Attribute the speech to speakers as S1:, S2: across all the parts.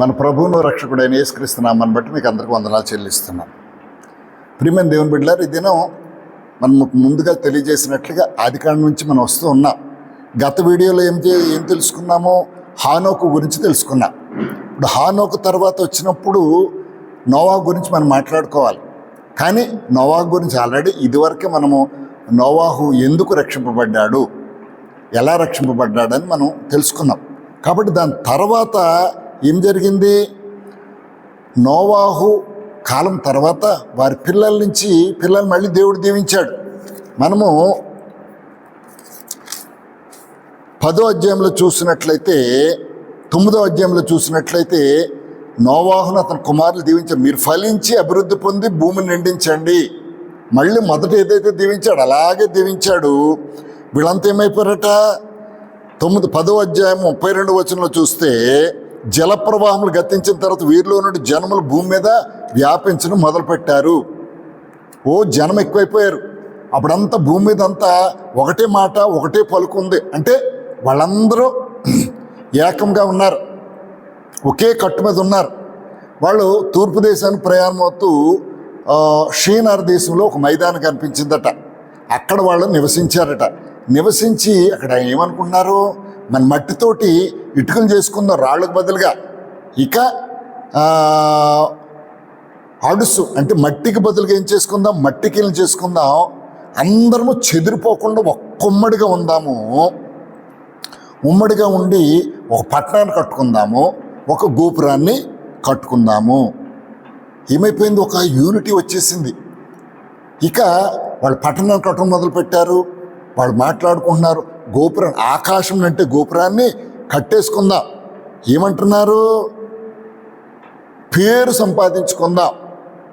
S1: మన ప్రభువును రక్షకుడైన యేసుక్రీస్తున్నామని బట్టి మీకు అందరికీ వందనాలు చెల్లిస్తున్నాను ప్రియమైన దేవుని బిడ్డలారు ఈ దినం మనం ముందుగా తెలియజేసినట్లుగా ఆదికాండం నుంచి మనం వస్తూ ఉన్నాం. గత వీడియోలో ఏం చే ఏం తెలుసుకున్నామో హానోకు గురించి తెలుసుకున్నాం. ఇప్పుడు హానోకు తర్వాత వచ్చినప్పుడు నోవా గురించి మనం మాట్లాడుకోవాలి. కానీ నోవా గురించి ఆల్రెడీ ఇదివరకే మనము నోవాహు ఎందుకు రక్షింపబడ్డాడు ఎలా రక్షింపబడ్డాడని మనం తెలుసుకున్నాం. కాబట్టి దాని తర్వాత ఏం జరిగింది? నోవాహు కాలం తర్వాత వారి పిల్లల నుంచి పిల్లలు మళ్ళీ దేవుడు దీవించాడు. మనము పదో అధ్యాయంలో చూసినట్లయితే తొమ్మిదో అధ్యాయంలో చూసినట్లయితే నోవాహును అతని కుమారులు దీవించాడు మీరు ఫలించి అభివృద్ధి పొంది భూమిని నిండించండి. మళ్ళీ మొదట ఏదైతే దీవించాడు అలాగే దీవించాడు. వీళ్ళంతా ఏమైపోయారట? తొమ్మిది పదో అధ్యాయం ముప్పై రెండు వచనంలో చూస్తే జలప్రవాహములు గతించిన తర్వాత వీరిలో నుండి జనములు భూమి మీద వ్యాపించడం మొదలుపెట్టారు. ఓ జనం ఎక్కువైపోయారు. అప్పుడంతా భూమి మీద అంతా ఒకటే మాట ఒకటే పలుకుంది అంటే వాళ్ళందరూ ఏకంగా ఉన్నారు. ఒకే కట్టు మీద ఉన్నారు. వాళ్ళు తూర్పు దేశానికి ప్రయాణం అవుతూ దేశంలో ఒక మైదానం కనిపించిందట. అక్కడ వాళ్ళు నివసించారట. నివసించి అక్కడ ఏమనుకున్నారు మన మట్టితోటి ఇటుకలు చేసుకుందాం రాళ్ళకు బదులుగా. ఇక అడుసు అంటే మట్టికి బదులుగా ఏం చేసుకుందాం? మట్టికిలు చేసుకుందాం. అందరము చెదిరిపోకుండా ఒక్కొమ్మడిగా ఉందాము. ఉమ్మడిగా ఉండి ఒక పట్టణాన్ని కట్టుకుందాము. ఒక గోపురాన్ని కట్టుకుందాము. ఏమైపోయింది? ఒక యూనిటీ వచ్చేసింది. ఇక వాళ్ళు పట్టణాన్ని కట్టడం మొదలుపెట్టారు. వాళ్ళు మాట్లాడుకుంటున్నారు. గోపురం ఆకాశం అంటే గోపురాన్ని కట్టేసుకుందాం. ఏమంటున్నారు? పేరు సంపాదించుకుందాం.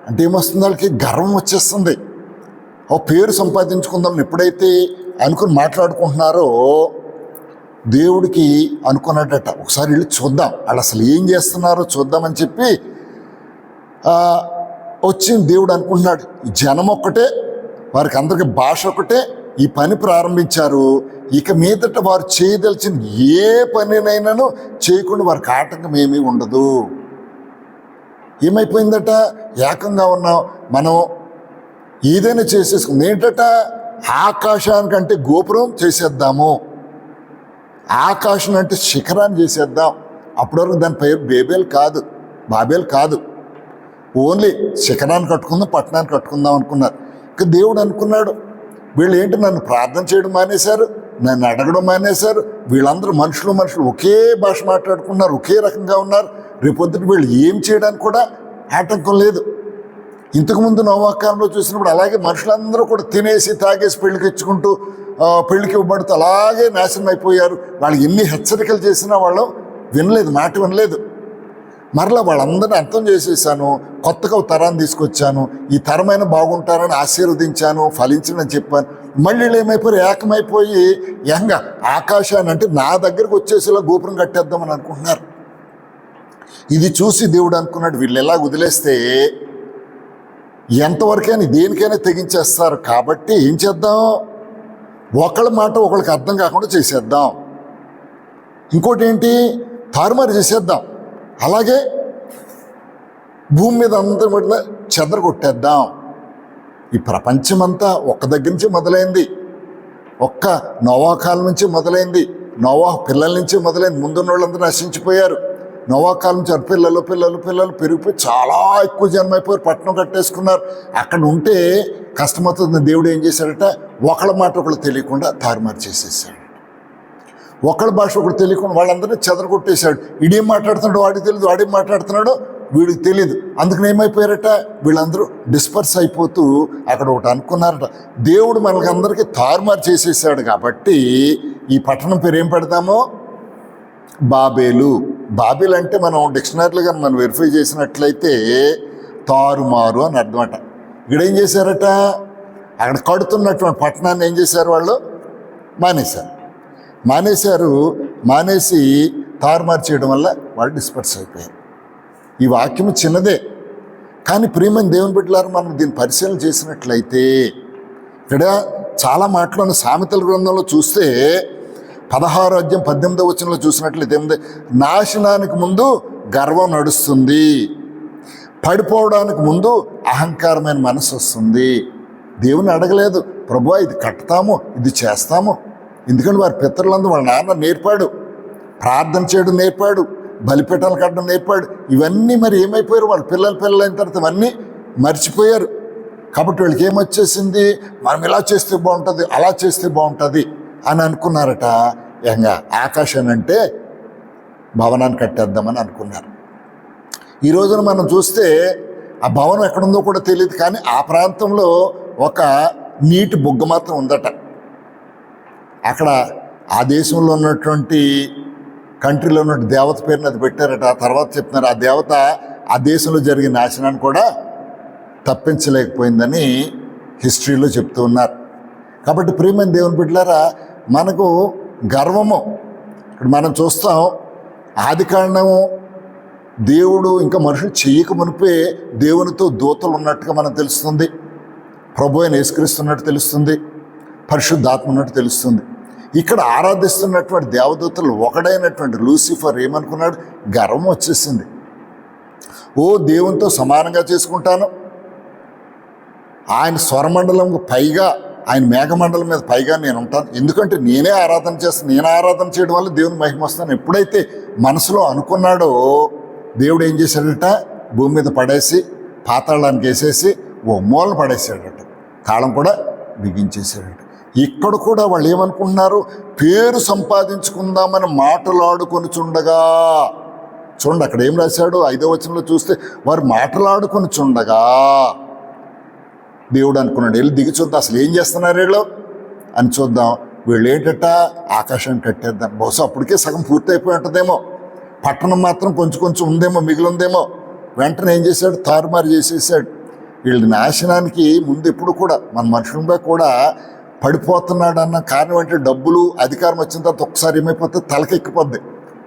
S1: అంటే ఏమొస్తుంది వాళ్ళకి? గర్వం వచ్చేస్తుంది. ఓ పేరు సంపాదించుకుందాం ఎప్పుడైతే అనుకుని మాట్లాడుకుంటున్నారో దేవుడికి అనుకున్నట్టట. ఒకసారి వెళ్ళి చూద్దాం. వాళ్ళు అసలు ఏం చేస్తున్నారో చూద్దామని చెప్పి వచ్చింది దేవుడు అనుకుంటున్నాడు. జనం ఒక్కటే వారికి అందరికి భాష ఒకటే ఈ పని ప్రారంభించారు. ఇక మీదట వారు చేయదలిచిన ఏ పనినైనాను చేయకుండా వారికి ఆటంకం ఏమీ ఉండదు. ఏమైపోయిందట? ఏకంగా ఉన్నాం. మనం ఏదైనా చేసేసుకుంది. ఏంటట? ఆకాశానికంటే గోపురం చేసేద్దాము. ఆకాశం అంటే శిఖరాన్ని చేసేద్దాం. అప్పటివరకు దాని పేరు బేబేల్ కాదు. బాబేల్ కాదు. ఓన్లీ శిఖరాన్ని కట్టుకుందాం పట్టణాన్ని కట్టుకుందాం అనుకున్నారు. ఇక దేవుడు అనుకున్నాడు. వీళ్ళు ఏంటి నన్ను ప్రార్థన చేయడం మానేశారు? నన్ను అడగడం మానేశారు? వీళ్ళందరూ మనుషులు మనుషులు ఒకే భాష మాట్లాడుకున్నారు ఒకే రకంగా ఉన్నారు. రేపొద్దున వీళ్ళు ఏం చేయడానికి కూడా ఆటంకం లేదు. ఇంతకుముందు నవకాలంలో చూసినప్పుడు అలాగే మనుషులందరూ కూడా తినేసి తాగేసి పెళ్ళికి ఇచ్చుకుంటూ పెళ్ళికి ఇవ్వబడుతూ అలాగే నాశనం అయిపోయారు. వాళ్ళు ఎన్ని హెచ్చరికలు చేసినా వాళ్ళు వినలేదు మాట వినలేదు. మరలా వాళ్ళందరినీ అర్థం చేసేసాను కొత్తగా ఒక తరాన్ని తీసుకొచ్చాను ఈ తరమైన బాగుంటారని ఆశీర్వదించాను ఫలించనని చెప్పాను. మళ్ళీ వీళ్ళు ఏమైపోయారు? ఏకమైపోయి యంగ ఆకాశాన్ని అంటే నా దగ్గరకు వచ్చేసేలా గోపురం కట్టేద్దామని అనుకుంటున్నారు. ఇది చూసి దేవుడు అనుకున్నాడు వీళ్ళు ఎలా వదిలేస్తే ఎంతవరకైనా దేనికైనా తెగించేస్తారు. కాబట్టి ఏం చేద్దాం? ఒకళ్ళ మాట ఒకళ్ళకి అర్థం కాకుండా చేసేద్దాం. ఇంకోటి ఏంటి? తారుమారు చేసేద్దాం. అలాగే భూమి మీద అంతా కూడా చెదర కొట్టేద్దాం. ఈ ప్రపంచమంతా ఒక్క దగ్గర నుంచి మొదలైంది. ఒక్క నోవాకాల నుంచి మొదలైంది. నోవా పిల్లల నుంచి మొదలైంది. ముందున్న వాళ్ళందరూ నశించిపోయారు నోవాకాలం నుంచి పిల్లలు పిల్లలు పిల్లలు పెరిగిపోయి చాలా ఎక్కువ జన్మైపోయారు పట్టణం కట్టేసుకున్నారు. అక్కడ ఉంటే కష్టమవుతుంది. దేవుడు ఏం చేశాడట? ఒకళ్ళ మాట ఒకళ్ళు తెలియకుండా తారుమారు చేసేసాడు. ఒకళ్ళ భాష ఒకటి తెలియకుండా వాళ్ళందరినీ చెదరగొట్టేశాడు. ఇడేం మాట్లాడుతున్నాడు వాడికి తెలియదు వాడేం మాట్లాడుతున్నాడో వీడికి తెలియదు అందుకని ఏమైపోయారట? వీళ్ళందరూ డిస్పర్స్ అయిపోతూ అక్కడ ఒకటి అనుకున్నారట. దేవుడు మనకి అందరికీ తారుమారు చేసేసాడు కాబట్టి ఈ పట్టణం పేరు ఏం పెడతామో? బాబేలు. బాబేలు అంటే మనం డిక్షనరీలుగా మనం వెరిఫై చేసినట్లయితే తారుమారు అని అర్థమట. ఇక్కడ ఏం చేశారట? అక్కడ కడుతున్నటువంటి పట్టణాన్ని ఏం చేశారు వాళ్ళు? మానేశారు. మానేశారు మానేసి తారుమారు చేయడం వల్ల వాళ్ళు డిస్పర్స్ అయిపోయారు. ఈ వాక్యం చిన్నదే. కానీ ప్రియమైన దేవుని బిడ్డలారు మనం దీన్ని పరిశీలన చేసినట్లయితే ఇక్కడ చాలా మాటలను సామెతల గ్రంథంలో చూస్తే పదహారు అధ్యాయం పద్దెనిమిదో వచనంలో చూసినట్లయితే ఏముంది? నాశనానికి ముందు గర్వం నడుస్తుంది. పడిపోవడానికి ముందు అహంకారమైన మనసు వస్తుంది. దేవుని అడగలేదు ప్రభు ఇది కట్టుతాము ఇది చేస్తాము ఎందుకంటే వారి పితరులందు వాళ్ళ నాన్న నేర్పాడు. ప్రార్థన చేయడం నేర్పాడు. బలిపీఠాలు కట్టడం నేర్పాడు. ఇవన్నీ మరి ఏమైపోయారు? వాళ్ళ పిల్లల పిల్లలు అయిన తర్వాత ఇవన్నీ మర్చిపోయారు. కాబట్టి వీళ్ళకి ఏమొచ్చేసింది? మనం ఇలా చేస్తే బాగుంటుంది అలా చేస్తే బాగుంటుంది అని అనుకున్నారట. ఏంగా ఆకాశం అంటే భవనాన్ని కట్టేద్దామని అనుకున్నారు. ఈ రోజున మనం చూస్తే ఆ భవనం ఎక్కడుందో కూడా తెలియదు కానీ ఆ ప్రాంతంలో ఒక నీటి బుగ్గ మాత్రం ఉందట. అక్కడ ఆ దేశంలో ఉన్నటువంటి కంట్రీలో ఉన్న దేవత పేరుని అది పెట్టారట. తర్వాత చెప్తున్నారు ఆ దేవత ఆ దేశంలో జరిగిన నాశనాన్ని కూడా తప్పించలేకపోయిందని హిస్టరీలో చెప్తూ ఉన్నారు. కాబట్టి ప్రియమైన దేవుని బిడ్డలారా మనకు గర్వము ఇక్కడ మనం చూస్తాం ఆది కారణము దేవుడు ఇంకా మనుషులు చేయక మునిపే దేవునితో దూతలు ఉన్నట్టుగా మనకు తెలుస్తుంది. ప్రభు అయిన యేసుక్రీస్తున్నట్టు తెలుస్తుంది. పరిశుద్ధాత్మ ఉన్నట్టు తెలుస్తుంది. ఇక్కడ ఆరాధిస్తున్నటువంటి దేవదూతలు ఒకడైనటువంటి లూసిఫర్ ఏమనుకున్నాడు? గర్వం వచ్చేసింది. ఓ దేవునితో సమానంగా చేసుకుంటాను. ఆయన స్వరమండలం పైగా ఆయన మేఘమండలం మీద పైగా నేను ఉంటాను. ఎందుకంటే నేనే ఆరాధన చేస్తాను నేను ఆరాధన చేయడం వల్ల దేవుని మహిమ వస్తాను ఎప్పుడైతే మనసులో అనుకున్నాడో దేవుడు ఏం చేశాడట? భూమి మీద పడేసి పాతాళానికి వేసేసి ఓ మూల పడేసాడట తాళం కూడా బిగించేసాడట ఇక్కడ కూడా వాళ్ళు ఏమనుకుంటున్నారు? పేరు సంపాదించుకుందామని మాటలాడుకొని చుండగా. చూడండి అక్కడ ఏం రాశాడు? ఐదో వచనంలో చూస్తే వారు మాటలాడుకొని చుండగా. దేవుడు అనుకున్నాడు వెళ్ళి దిగి చూద్దాం అసలు ఏం చేస్తున్నారు వీళ్ళు? అని చూద్దాం. వీళ్ళు ఏంటట? ఆకాశం కట్టేద్దాం. బహుశా అప్పటికే సగం పూర్తయిపోయి ఉంటుందేమో. పట్టణం మాత్రం కొంచెం కొంచెం ఉందేమో మిగిలి ఉందేమో. వెంటనే ఏం చేశాడు? తారుమారు చేసేసాడు. వీళ్ళ నాశనానికి ముందు ఎప్పుడు కూడా మన మనుషులుగా కూడా పడిపోతున్నాడు అన్న కారణం అంటే డబ్బులు అధికారం వచ్చిన తర్వాత ఒకసారి ఏమైపోతే తలకెక్కిపోద్ది.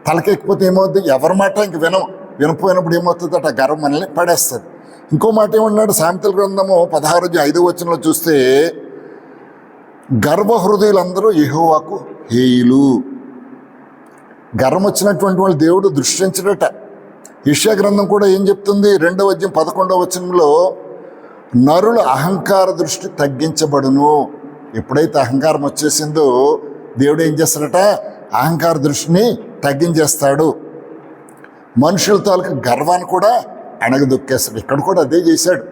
S1: తలకెక్కిపోతే ఏమవుద్ది? ఎవరి మాట ఇంక వినం. వినపోయినప్పుడు ఏమవుతుంది? అట గర్వం మనల్ని పడేస్తుంది. ఇంకో మాట ఏమన్నాడు? సామెతల గ్రంథము పదహారు ఐదో వచనంలో చూస్తే గర్వ హృదయులందరూ యెహోవాకు హేయులు. గర్వం వచ్చినటువంటి వాళ్ళు దేవుడు దృష్టించడట. యెషయా గ్రంథం కూడా ఏం చెప్తుంది? రెండవ అధ్యయం పదకొండవ వచనంలో నరుల అహంకార దృష్టి తగ్గించబడును. ఎప్పుడైతే అహంకారం వచ్చేసిందో దేవుడు ఏం చేస్తాడట? అహంకార దృష్టిని తగ్గించేస్తాడు. మనుషుల తాలూకు గర్వాన్ని కూడా అణగదొక్కేస్తాడు. ఇక్కడ కూడా అదే చేశాడు.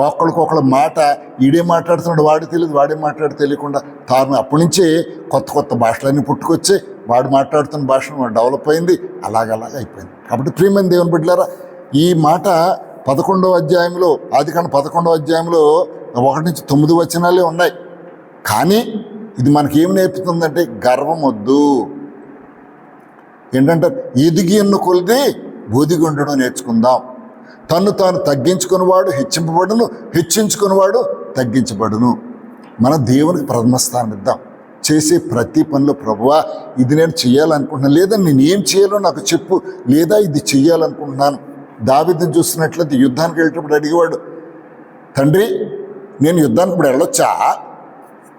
S1: ఒకళ్ళకొకళ్ళ మాట ఈడే మాట్లాడుతున్నాడు వాడు తెలియదు వాడే మాట్లాడు తెలియకుండా తాను అప్పటి నుంచే కొత్త కొత్త భాషలన్నీ పుట్టుకొచ్చి వాడు మాట్లాడుతున్న భాష డెవలప్ అయింది. అలాగలాగా అయిపోయింది. కాబట్టి ప్రియమైన దేవుని బిడ్డలారా ఈ మాట పదకొండవ అధ్యాయంలో ఆదికాండ పదకొండవ అధ్యాయంలో ఒకటి నుంచి తొమ్మిది వచనాలే ఉన్నాయి. కానీ ఇది మనకేం నేర్పుతుందంటే గర్వం వద్దు ఏంటంటే ఎదిగి ఎన్ను కొలిది బూదిగి ఉండడం నేర్చుకుందాం. తను తాను తగ్గించుకునేవాడు హెచ్చింపబడును హెచ్చించుకునేవాడు తగ్గించబడును. మన దేవునికి ప్రథమ స్థానం ఇద్దాం. చేసే ప్రతి పనిలో ప్రభువా ఇది నేను చేయాలనుకుంటున్నాను. లేదా నేను ఏం చేయాలో నాకు చెప్పు. లేదా ఇది చేయాలనుకుంటున్నాను. దావిద్ని చూస్తున్నట్లయితే యుద్ధానికి వెళ్ళేటప్పుడు అడిగేవాడు తండ్రి నేను యుద్ధానికి ఇప్పుడు వెళ్ళొచ్చా?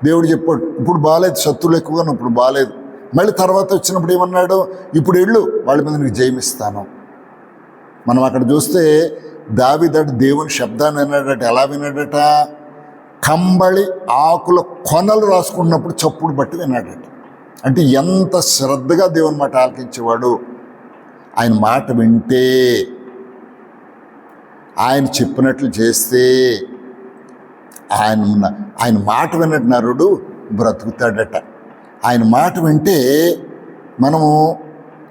S1: దేవుడు చెప్పాడు ఇప్పుడు బాగాలేదు శత్రులు ఎక్కువగా ఇప్పుడు బాగాలేదు మళ్ళీ తర్వాత వచ్చినప్పుడు ఏమన్నాడు? ఇప్పుడు వెళ్ళు వాళ్ళ మీద నీకు జయమిస్తాను మనం అక్కడ చూస్తే దావిదట దేవుని శబ్దాన్ని విన్నాడట. ఎలా విన్నాడట? కంబళి ఆకుల కొనలు రాసుకున్నప్పుడు చప్పుడు బట్టి విన్నాడట. అంటే ఎంత శ్రద్ధగా దేవుని మాట ఆలకించేవాడు? ఆయన మాట వింటే ఆయన చెప్పినట్లు చేస్తే ఆయన ఆయన మాట విన్నట్టు నరుడు బ్రతుకుతాడట. ఆయన మాట వింటే మనము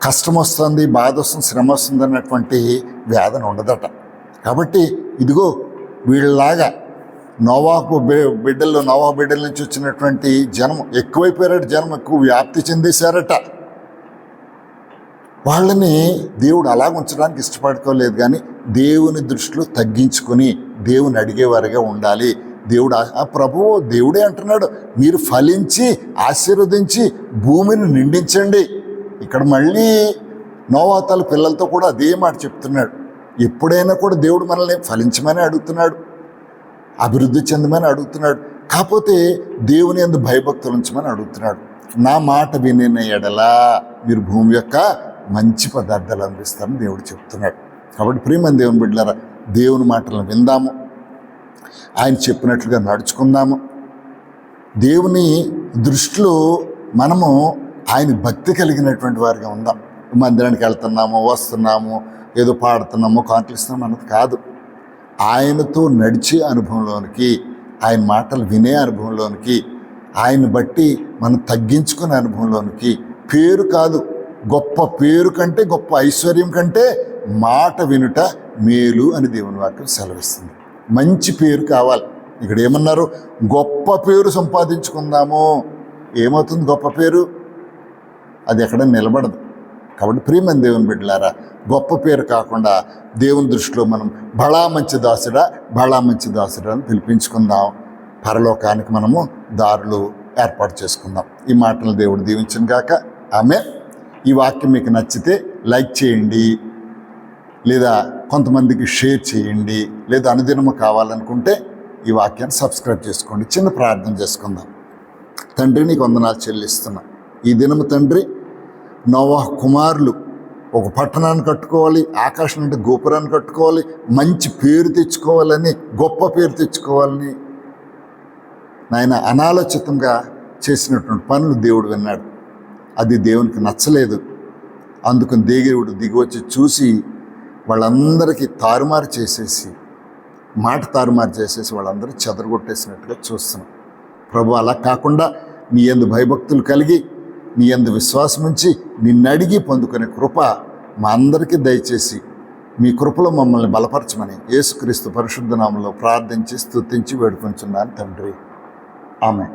S1: కష్టం వస్తుంది బాధ వస్తుంది శ్రమ వస్తుంది అన్నటువంటి వేదన ఉండదట. కాబట్టి ఇదిగో వీళ్ళలాగా నోవాకు బి- బిడ్డల్లో నోవా బిడ్డల నుంచి వచ్చినటువంటి జనం ఎక్కువైపోయారట జనం ఎక్కువ వ్యాప్తి చెందేశారట. వాళ్ళని దేవుడు అలాగ ఉంచడానికి ఇష్టపడుకోలేదు కానీ దేవుని దృష్టిలో తగ్గించుకొని దేవుని అడిగేవారిగా ఉండాలి. దేవుడు ఆ- ప్రభువు దేవుడే అంటున్నాడు మీరు ఫలించి ఆశీర్వదించి భూమిని నిండించండి. ఇక్కడ మళ్ళీ నోవాతాల పిల్లలతో కూడా అదే మాట చెప్తున్నాడు. ఎప్పుడైనా కూడా దేవుడు మనల్ని ఫలించమని అడుగుతున్నాడు అభివృద్ధి చెందమని అడుగుతున్నాడు కాకపోతే దేవుని ఎందు భయభక్తులు ఉంచమని అడుగుతున్నాడు. నా మాట వినిన ఎడలా మీరు భూమి యొక్క మంచి పదార్థాలు అందిస్తారని దేవుడు చెప్తున్నాడు. కాబట్టి ప్రియమైన దేవుని బిడ్డలారా దేవుని మాటలను విందాము. ఆయన చెప్పినట్లుగా నడుచుకుందాము. దేవుని దృష్టిలో మనము ఆయన భక్తి కలిగినటువంటి వారిగా ఉందాం. మందిరానికి వెళ్తున్నాము వస్తున్నాము ఏదో పాడుతున్నాము కాంట్లిస్తున్నాము అన్నది కాదు. ఆయనతో నడిచే అనుభవంలోనికి ఆయన మాటలు వినే అనుభవంలోనికి ఆయన బట్టి మనం తగ్గించుకునే అనుభవంలోనికి పేరు కాదు. గొప్ప పేరు కంటే గొప్ప ఐశ్వర్యం కంటే మాట వినుట మేలు అని దేవుని వాక్యం సెలవిస్తుంది. మంచి పేరు కావాలి. ఇక్కడ ఏమన్నారు? గొప్ప పేరు సంపాదించుకుందాము. ఏమవుతుంది గొప్ప పేరు? అది ఎక్కడ నిలబడదు. కాబట్టి ప్రియమైన దేవుని బిడ్డలారా గొప్ప పేరు కాకుండా దేవుని దృష్టిలో మనం బళా మంచి దాసుడా బళా మంచి దాసుడా అని పిలిపించుకుందాం. పరలోకానికి మనము దారులు ఏర్పాటు చేసుకుందాం. ఈ మాటలు దేవుడు దీవించిన గాక. ఆమె ఈ వాక్యం మీకు నచ్చితే లైక్ చేయండి. లేదా కొంతమందికి షేర్ చేయండి లేదా అనుదినము కావాలనుకుంటే ఈ వాక్యాన్ని సబ్స్క్రైబ్ చేసుకోండి. చిన్న ప్రార్థన చేసుకుందాం. తండ్రి నీకు వందనాలు చెల్లిస్తున్నా. ఈ దినము తండ్రి నోవాహ్ కుమారులు ఒక పట్టణాన్ని కట్టుకోవాలి ఆకాశం అంటే గోపురాన్ని కట్టుకోవాలి మంచి పేరు తెచ్చుకోవాలని గొప్ప పేరు తెచ్చుకోవాలని నాయన అనాలోచితంగా చేసినటువంటి పనులు దేవుడు విన్నాడు. అది దేవునికి నచ్చలేదు. అందుకని దేవుడు దిగివచ్చి చూసి వాళ్ళందరికీ తారుమారు చేసేసి మాట తారుమారు చేసేసి వాళ్ళందరూ చెదరగొట్టేసినట్టుగా చూస్తున్నాం. ప్రభు అలా కాకుండా నీ ఎందు భయభక్తులు కలిగి నీ ఎందు విశ్వాసం ఉంచి నిన్ను అడిగి పొందుకునే కృప మా అందరికీ దయచేసి మీ కృపలో మమ్మల్ని బలపరచమని యేసుక్రీస్తు పరిశుద్ధ నామంలో ప్రార్థించి స్తుతించి వేడుకొంచున్నాను తండ్రి. ఆమె